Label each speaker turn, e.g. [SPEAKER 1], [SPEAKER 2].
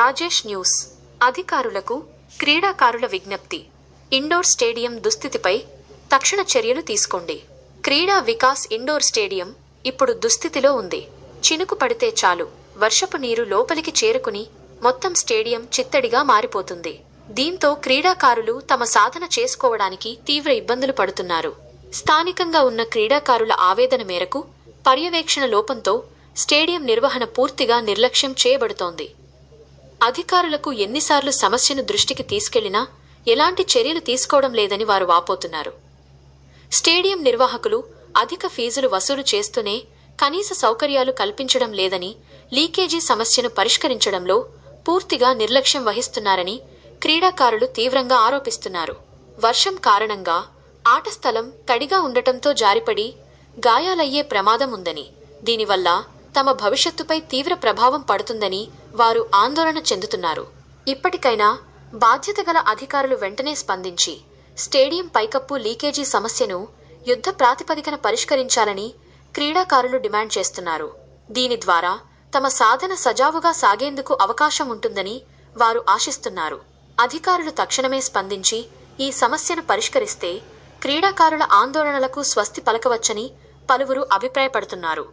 [SPEAKER 1] Rajesh news. అధికారులకు క్రీడాకారుల విజ్ఞప్తి. ఇండోర్ స్టేడియం దుస్థితిపై తక్షణ చర్యలు తీసుకోండి. క్రీడా వికాస్ ఇండోర్ స్టేడియం ఇప్పుడు దుస్థితిలో ఉంది. చినుకు పడితే చాలు. వర్షపు నీరు లోపలికి చేరుకుని మొత్తం స్టేడియం చిత్తడిగా మారిపోతుంది. దీంతో క్రీడాకారులు తమ సాధన చేసుకోవడానికి తీవ్ర ఇబ్బందులు పడుతున్నారు. స్థానికంగా ఉన్న క్రీడాకారుల ఆవేదన మేరకు పర్యవేక్షణ లోపంతో స్టేడియం నిర్వహణ పూర్తిగా నిర్లక్ష్యం చేయబడుతోంది. అధికారులకు ఎన్నిసార్లు సమస్యను దృష్టికి తీసుకెళ్ళినా ఎలాంటి చర్యలు తీసుకోవడం లేదని వారు వాపోతున్నారు. స్టేడియం నిర్వాహకులు అధిక ఫీజులు వసూలు చేస్తూనే కనీస సౌకర్యాలు కల్పించడం లేదని లీకేజీ సమస్యను పరిష్కరించడంలో పూర్తిగా నిర్లక్ష్యం వహిస్తున్నారని క్రీడాకారులు తీవ్రంగా ఆరోపిస్తున్నారు. వర్షం కారణంగా ఆట స్థలం తడిగా ఉండటంతో జారిపడి గాయాలయ్యే ప్రమాదం ఉందని దీనివల్ల తమ భవిష్యత్తుపై తీవ్ర ప్రభావం పడుతుందని వారు ఆందోళన చెందుతున్నారు. ఇప్పటికైనా బాధ్యత గల అధికారులు వెంటనే స్పందించి స్టేడియం పైకప్పు లీకేజీ సమస్యను యుద్ధ ప్రాతిపదికన పరిష్కరించాలని క్రీడాకారులు డిమాండ్ చేస్తున్నారు. దీని ద్వారా తమ సాధన సజావుగా సాగేందుకు అవకాశం ఉంటుందని వారు ఆశిస్తున్నారు. అధికారులు తక్షణమే స్పందించి ఈ సమస్యను పరిష్కరిస్తే క్రీడాకారుల ఆందోళనలకు స్వస్తి పలకవచ్చని పలువురు అభిప్రాయపడుతున్నారు.